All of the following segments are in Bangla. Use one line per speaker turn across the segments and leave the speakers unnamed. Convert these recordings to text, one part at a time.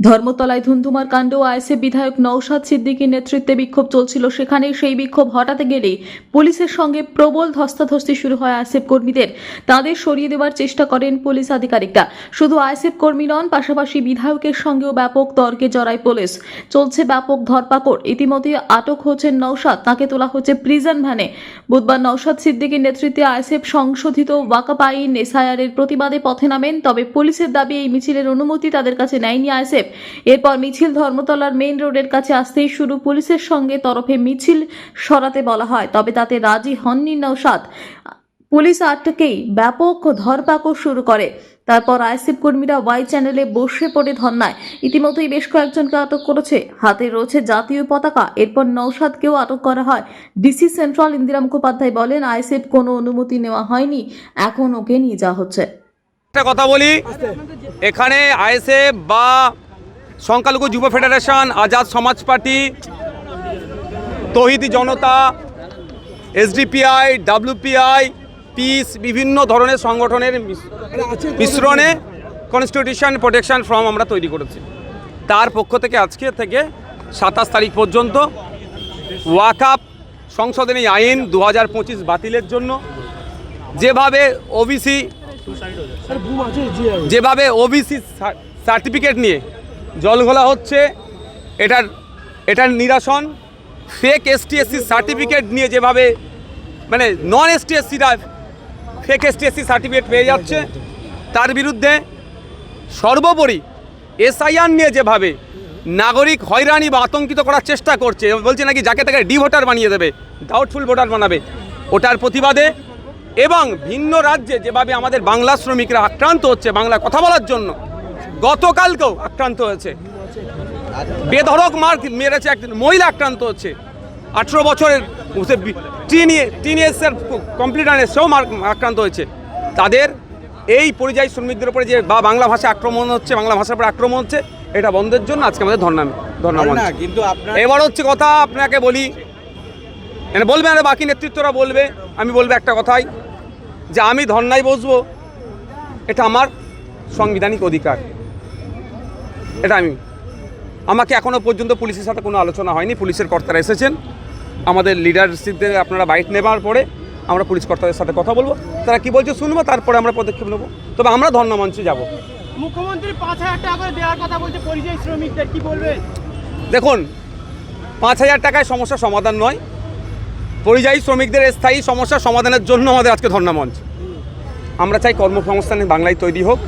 ধর্মতলায় ধুন্ধুমার কাণ্ড আইসে বিধায়ক নৌশাদ সিদ্দিকীর নেতৃত্বে বিক্ষোভ চলছিল। সেখানে সেই বিক্ষোভ হটাতে গেলেই পুলিশের সঙ্গে প্রবল ধস্তাধস্তি শুরু হয় আইসেফ কর্মীদের। তাদের সরিয়ে দেওয়ার চেষ্টা করেন পুলিশ আধিকারিকরা। শুধু আইসেফ কর্মী নন, পাশাপাশি বিধায়কের সঙ্গেও ব্যাপক তর্কে জড়ায় পুলিশ। চলছে ব্যাপক ধরপাকড়। ইতিমধ্যে আটক হচ্ছেন নৌশাদ তাকে তোলা হচ্ছে প্রিজন ভ্যানে। বুধবার নৌশাদ সিদ্দিকীর নেতৃত্বে আইসেফ সংশোধিত ওয়াকাপ আইন এসআইআরের প্রতিবাদে পথে নামেন, তবে পুলিশের দাবি, এই মিছিলের অনুমতি তাদের কাছে নেয়নি আইসেফ এরপর মিছিল ধর্মতলার মেইন রোডের কাছে আসতেই শুরু পুলিশের সঙ্গে তরফে মিছিল সরাতে বলা হয়। তবে তাতে রাজি হননি নৌসাদ পুলিশ আটকেই ব্যাপক ধরপাকড় শুরু করে। তারপর আইসিপ কর্মীরা ওয়াই চ্যানেলে বসে পড়ে ধর্নায়। ইতিমধ্যেই বেশ কয়েকজনকে আটক করেছে। হাতে রয়েছে জাতীয় পতাকা। এরপর নৌসাদকেও আটক করা হয়। ডিসি সেন্ট্রাল ইন্দিরা মুখোপাধ্যায় বলেন আইসিপ কোনো অনুমতি নেওয়া হয়নি। এখন ওকে নিয়ে যাওয়া হচ্ছে।
একটা কথা বলি। এখানে আইএসএফ বা সংখ্যালঘু যুব federation Azad Samaj party Tauhidi Janata SDPI WPI peace বিভিন্ন ধরনের সংগঠনের মিশ্রণে কনস্টিটিউশন প্রোটেকশন ফর্ম আমরা তৈরি করেছি। তার পক্ষ থেকে আজকে থেকে সাতাশ তারিখ পর্যন্ত ওয়াক ওয়াকাপ সংশোধনী আইন দু হাজার পঁচিশ বাতিলের জন্য। যেভাবে ওবিসি যেভাবে ওবিসি সার্টিফিকেট নিয়ে জলঘোলা হচ্ছে, এটার এটার নিরাসন। ফেক এসটি এসসি সার্টিফিকেট নিয়ে যেভাবে মানে নন এসটি এসসিরা ফেক এসটি এসসি সার্টিফিকেট পেয়ে যাচ্ছে, তার বিরুদ্ধে সর্বোপরি এসআইআর নিয়ে যেভাবে নাগরিক হয়রানি বা আতঙ্কিত করার চেষ্টা করছে, বলছে নাকি যাকে তাকে ডি ভোটার বানিয়ে দেবে ডাউটফুল ভোটার বানাবে, ওটার প্রতিবাদে এবং ভিন্ন রাজ্যে যেভাবে আমাদের বাংলা শ্রমিকরা আক্রান্ত হচ্ছে বাংলা কথা বলার জন্য গতকালকেও আক্রান্ত হয়েছে। বেধড়ক মার মেরেছে একদিন মহিলা আক্রান্ত হচ্ছে। আঠেরো বছরের টিন টিন এসের কমপ্লিট আনে সেও মার আক্রান্ত হয়েছে। তাদের এই পরিযায়ী শ্রমিকদের উপরে যে বা বাংলা ভাষা আক্রমণ হচ্ছে বাংলা ভাষার উপরে আক্রমণ হচ্ছে এটা বন্ধের জন্য আজকে আমাদের ধর্ণা ধর্ণা
কিন্তু
এবার হচ্ছে কথা আপনাকে বলি মানে বলবে আর বাকি নেতৃত্বরা বলবে আমি বলব একটা কথাই যে আমি ধর্নায় বসবো এটা আমার সাংবিধানিক অধিকার। এটা আমি। আমাকে এখনও পর্যন্ত পুলিশের সাথে কোনো আলোচনা হয়নি। পুলিশের কর্তারা এসেছেন। আমাদের লিডারশিপদের আপনারা বাইট নেবার পরে আমরা পুলিশ কর্তাদের সাথে কথা বলব। তারা কি বলছে শুনব তারপরে আমরা পদক্ষেপ নেব। তবে আমরা ধর্ণা মঞ্চে যাব।
মুখ্যমন্ত্রী পাঁচ হাজার টাকা করে দেওয়ার কথা বলছে পরিযায়ী শ্রমিকদের কি বলবেন?
দেখুন পাঁচ হাজার টাকায় সমস্যার সমাধান নয়। পরিযায়ী শ্রমিকদের স্থায়ী সমস্যা সমাধানের জন্য আমাদের আজকে ধর্ণা মঞ্চ। আমরা চাই কর্মসংস্থান বাংলায় তৈরি হোক।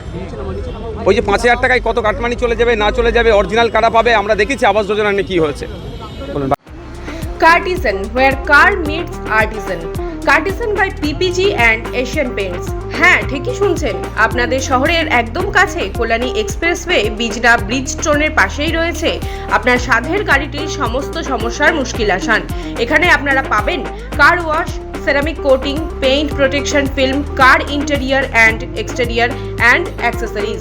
ওই যে পাঁচ হাজার টাকায় কত কাটমানি চলে যাবে না চলে যাবে অরিজিনাল কারা পাবে আমরা দেখেছি আবাস যোজনা নিয়ে কী হয়েছে। বলুন
Cartesian, where car meets artisan. Cartisan by PPG and Asian paints হ্যাঁ ঠিকই শুনছেন। আপনাদের শহরের একদম কাছে কল্যাণী এক্সপ্রেসওয়ে বিজনা ব্রিজ স্টোনের পাশেই রয়েছে আপনার সাধের গাড়িটির সমস্ত সমস্যার মুশকিল আসান। এখানে আপনারা পাবেন car wash ceramic coating paint protection film car interior and exterior and accessories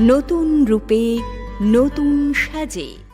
নতুন রূপে নতুন সাজে।